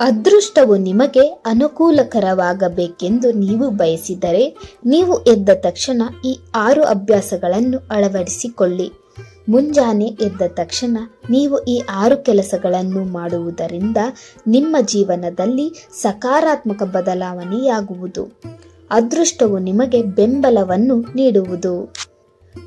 ಅದೃಷ್ಟವು ನಿಮಗೆ ಅನುಕೂಲಕರವಾಗಬೇಕೆಂದು ನೀವು ಬಯಸಿದರೆ ನೀವು ಎದ್ದ ತಕ್ಷಣ ಈ ಆರು ಅಭ್ಯಾಸಗಳನ್ನು ಅಳವಡಿಸಿಕೊಳ್ಳಿ. ಮುಂಜಾನೆ ಎದ್ದ ತಕ್ಷಣ ನೀವು ಈ ಆರು ಕೆಲಸಗಳನ್ನು ಮಾಡುವುದರಿಂದ ನಿಮ್ಮ ಜೀವನದಲ್ಲಿ ಸಕಾರಾತ್ಮಕ ಬದಲಾವಣೆಯಾಗುವುದು. ಅದೃಷ್ಟವು ನಿಮಗೆ ಬೆಂಬಲವನ್ನು ನೀಡುವುದು.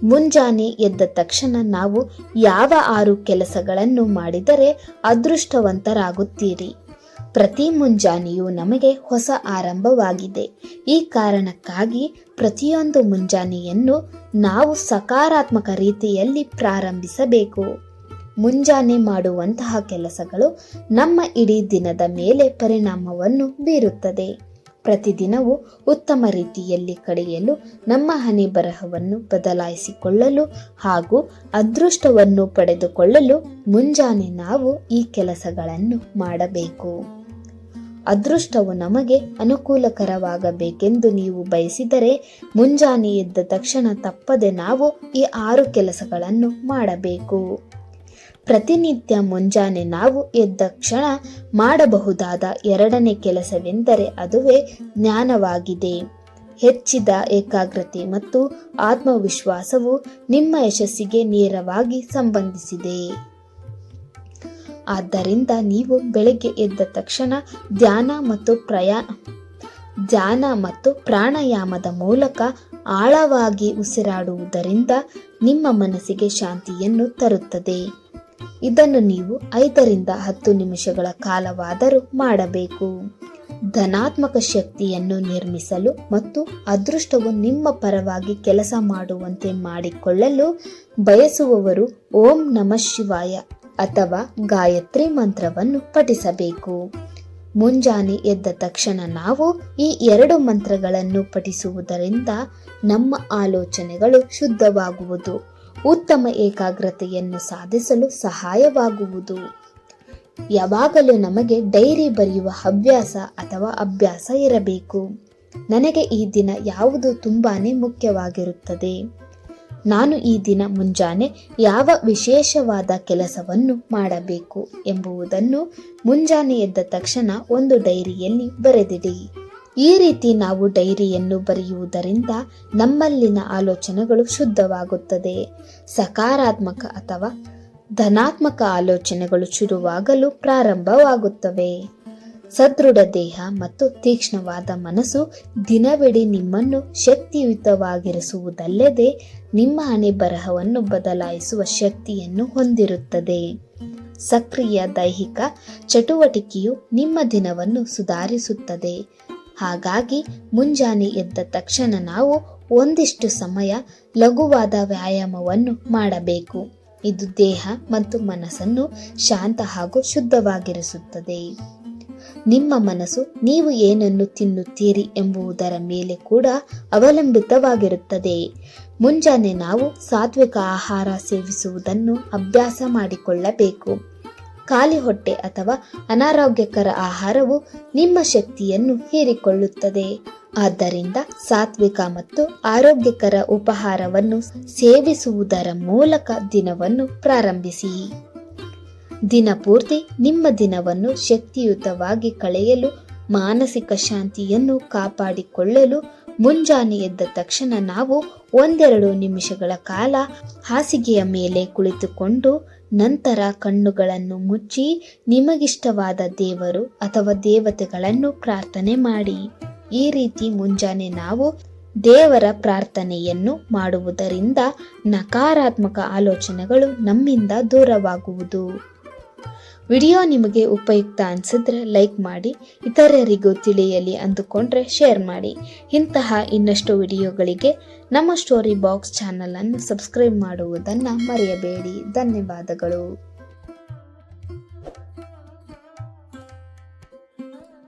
ಮುಂಜಾನೆ ಎದ್ದ ತಕ್ಷಣ ನಾವು ಯಾವ ಆರು ಕೆಲಸಗಳನ್ನು ಮಾಡಿದರೆ ಅದೃಷ್ಟವಂತರಾಗುತ್ತೀರಿ. ಪ್ರತಿ ಮುಂಜಾನೆಯು ನಮಗೆ ಹೊಸ ಆರಂಭವಾಗಿದೆ. ಈ ಕಾರಣಕ್ಕಾಗಿ ಪ್ರತಿಯೊಂದು ಮುಂಜಾನೆಯನ್ನು ನಾವು ಸಕಾರಾತ್ಮಕ ರೀತಿಯಲ್ಲಿ ಪ್ರಾರಂಭಿಸಬೇಕು. ಮುಂಜಾನೆ ಮಾಡುವಂತಹ ಕೆಲಸಗಳು ನಮ್ಮ ಇಡೀ ದಿನದ ಮೇಲೆ ಪರಿಣಾಮವನ್ನು ಬೀರುತ್ತದೆ. ಪ್ರತಿದಿನವೂ ಉತ್ತಮ ರೀತಿಯಲ್ಲಿ ಕಳೆಯಲು, ನಮ್ಮ ಹಣೆ ಬರಹವನ್ನು ಬದಲಾಯಿಸಿಕೊಳ್ಳಲು ಹಾಗೂ ಅದೃಷ್ಟವನ್ನು ಪಡೆದುಕೊಳ್ಳಲು ಮುಂಜಾನೆ ನಾವು ಈ ಕೆಲಸಗಳನ್ನು ಮಾಡಬೇಕು. ಅದೃಷ್ಟವು ನಮಗೆ ಅನುಕೂಲಕರವಾಗಬೇಕೆಂದು ನೀವು ಬಯಸಿದರೆ ಮುಂಜಾನೆ ಎದ್ದ ತಕ್ಷಣ ತಪ್ಪದೆ ನಾವು ಈ ಆರು ಕೆಲಸಗಳನ್ನು ಮಾಡಬೇಕು. ಪ್ರತಿನಿತ್ಯ ಮುಂಜಾನೆ ನಾವು ಎದ್ದ ಕ್ಷಣ ಮಾಡಬಹುದಾದ ಎರಡನೇ ಕೆಲಸವೆಂದರೆ ಅದುವೇ ಜ್ಞಾನವಾಗಿದೆ. ಹೆಚ್ಚಿದ ಏಕಾಗ್ರತೆ ಮತ್ತು ಆತ್ಮವಿಶ್ವಾಸವು ನಿಮ್ಮ ಯಶಸ್ಸಿಗೆ ನೇರವಾಗಿ ಸಂಬಂಧಿಸಿದೆ. ಆದ್ದರಿಂದ ನೀವು ಬೆಳಗ್ಗೆ ಎದ್ದ ತಕ್ಷಣ ಧ್ಯಾನ ಮತ್ತು ಪ್ರಯಾ, ಧ್ಯಾನ ಮತ್ತು ಪ್ರಾಣಾಯಾಮದ ಮೂಲಕ ಆಳವಾಗಿ ಉಸಿರಾಡುವುದರಿಂದ ನಿಮ್ಮ ಮನಸ್ಸಿಗೆ ಶಾಂತಿಯನ್ನು ತರುತ್ತದೆ. ಇದನ್ನು ನೀವು ಐದರಿಂದ ಹತ್ತು ನಿಮಿಷಗಳ ಕಾಲವಾದರೂ ಮಾಡಬೇಕು. ಧನಾತ್ಮಕ ಶಕ್ತಿಯನ್ನು ನಿರ್ಮಿಸಲು ಮತ್ತು ಅದೃಷ್ಟವು ನಿಮ್ಮ ಪರವಾಗಿ ಕೆಲಸ ಮಾಡುವಂತೆ ಮಾಡಿಕೊಳ್ಳಲು ಬಯಸುವವರು ಓಂ ನಮಃ ಶಿವಾಯ. ಅಥವಾ ಗಾಯತ್ರಿ ಮಂತ್ರವನ್ನು ಪಠಿಸಬೇಕು. ಮುಂಜಾನೆ ಎದ್ದ ತಕ್ಷಣ ನಾವು ಈ ಎರಡು ಮಂತ್ರಗಳನ್ನು ಪಠಿಸುವುದರಿಂದ ನಮ್ಮ ಆಲೋಚನೆಗಳು ಶುದ್ಧವಾಗುವುದು, ಉತ್ತಮ ಏಕಾಗ್ರತೆಯನ್ನು ಸಾಧಿಸಲು ಸಹಾಯವಾಗುವುದು. ಯಾವಾಗಲೂ ನಮಗೆ ಡೈರಿ ಬರೆಯುವ ಹವ್ಯಾಸ ಅಥವಾ ಅಭ್ಯಾಸ ಇರಬೇಕು. ನನಗೆ ಈ ದಿನ ಯಾವುದು ತುಂಬಾನೇ ಮುಖ್ಯವಾಗಿರುತ್ತದೆ. ನಾನು ಈ ದಿನ ಮುಂಜಾನೆ ಯಾವ ವಿಶೇಷವಾದ ಕೆಲಸವನ್ನು ಮಾಡಬೇಕು ಎಂಬುವುದನ್ನು ಮುಂಜಾನೆ ಎದ್ದ ತಕ್ಷಣ ಒಂದು ಡೈರಿಯಲ್ಲಿ ಬರೆದಿಡಿ. ಈ ರೀತಿ ನಾವು ಡೈರಿಯನ್ನು ಬರೆಯುವುದರಿಂದ ನಮ್ಮಲ್ಲಿನ ಆಲೋಚನೆಗಳು ಶುದ್ಧವಾಗುತ್ತದೆ. ಸಕಾರಾತ್ಮಕ ಅಥವಾ ಧನಾತ್ಮಕ ಆಲೋಚನೆಗಳು ಶುರುವಾಗಲು ಪ್ರಾರಂಭವಾಗುತ್ತವೆ. ಸದೃಢ ದೇಹ ಮತ್ತು ತೀಕ್ಷ್ಣವಾದ ಮನಸ್ಸು ದಿನವಿಡೀ ನಿಮ್ಮನ್ನು ಶಕ್ತಿಯುತವಾಗಿರಿಸುವುದಲ್ಲದೆ ನಿಮ್ಮ ಹಣೆ ಬರಹವನ್ನು ಬದಲಾಯಿಸುವ ಶಕ್ತಿಯನ್ನು ಹೊಂದಿರುತ್ತದೆ. ಸಕ್ರಿಯ ದೈಹಿಕ ಚಟುವಟಿಕೆಯು ನಿಮ್ಮ ದಿನವನ್ನು ಸುಧಾರಿಸುತ್ತದೆ. ಹಾಗಾಗಿ ಮುಂಜಾನೆ ಎದ್ದ ತಕ್ಷಣ ನಾವು ಒಂದಿಷ್ಟು ಸಮಯ ಲಘುವಾದ ವ್ಯಾಯಾಮವನ್ನು ಮಾಡಬೇಕು. ಇದು ದೇಹ ಮತ್ತು ಮನಸ್ಸನ್ನು ಶಾಂತ ಹಾಗೂ ಶುದ್ಧವಾಗಿರಿಸುತ್ತದೆ. ನಿಮ್ಮ ಮನಸ್ಸು ನೀವು ಏನನ್ನು ತಿನ್ನುತ್ತೀರಿ ಎಂಬುದರ ಮೇಲೆ ಕೂಡ ಅವಲಂಬಿತವಾಗಿರುತ್ತದೆ. ಮುಂಜಾನೆ ನಾವು ಸಾತ್ವಿಕ ಆಹಾರ ಸೇವಿಸುವುದನ್ನು ಅಭ್ಯಾಸ ಮಾಡಿಕೊಳ್ಳಬೇಕು. ಖಾಲಿ ಹೊಟ್ಟೆ ಅಥವಾ ಅನಾರೋಗ್ಯಕರ ಆಹಾರವು ನಿಮ್ಮ ಶಕ್ತಿಯನ್ನು ಹೀರಿಕೊಳ್ಳುತ್ತದೆ. ಆದ್ದರಿಂದ ಸಾತ್ವಿಕ ಮತ್ತು ಆರೋಗ್ಯಕರ ಉಪಹಾರವನ್ನು ಸೇವಿಸುವುದರ ಮೂಲಕ ದಿನವನ್ನು ಪ್ರಾರಂಭಿಸಿ. ದಿನಪೂರ್ತಿ ನಿಮ್ಮ ದಿನವನ್ನು ಶಕ್ತಿಯುತವಾಗಿ ಕಳೆಯಲು, ಮಾನಸಿಕ ಶಾಂತಿಯನ್ನು ಕಾಪಾಡಿಕೊಳ್ಳಲು ಮುಂಜಾನೆ ಎದ್ದ ತಕ್ಷಣ ನಾವು ಒಂದೆರಡು ನಿಮಿಷಗಳ ಕಾಲ ಹಾಸಿಗೆಯ ಮೇಲೆ ಕುಳಿತುಕೊಂಡು ನಂತರ ಕಣ್ಣುಗಳನ್ನು ಮುಚ್ಚಿ ನಿಮಗಿಷ್ಟವಾದ ದೇವರು ಅಥವಾ ದೇವತೆಗಳನ್ನು ಪ್ರಾರ್ಥನೆ ಮಾಡಿ. ಈ ರೀತಿ ಮುಂಜಾನೆ ನಾವು ದೇವರ ಪ್ರಾರ್ಥನೆಯನ್ನು ಮಾಡುವುದರಿಂದ ನಕಾರಾತ್ಮಕ ಆಲೋಚನೆಗಳು ನಮ್ಮಿಂದ ದೂರವಾಗುವುದು. ವಿಡಿಯೋ ನಿಮಗೆ ಉಪಯುಕ್ತ ಅನಿಸಿದ್ರೆ ಲೈಕ್ ಮಾಡಿ, ಇತರರಿಗೂ ತಿಳಿಯಲಿ ಅಂದುಕೊಂಡ್ರೆ ಶೇರ್ ಮಾಡಿ. ಇಂತಹ ಇನ್ನಷ್ಟು ವಿಡಿಯೋಗಳಿಗೆ ನಮ್ಮ ಸ್ಟೋರಿ ಬಾಕ್ಸ್ ಚಾನಲನ್ನು ಸಬ್ಸ್ಕ್ರೈಬ್ ಮಾಡುವುದನ್ನು ಮರೆಯಬೇಡಿ. ಧನ್ಯವಾದಗಳು.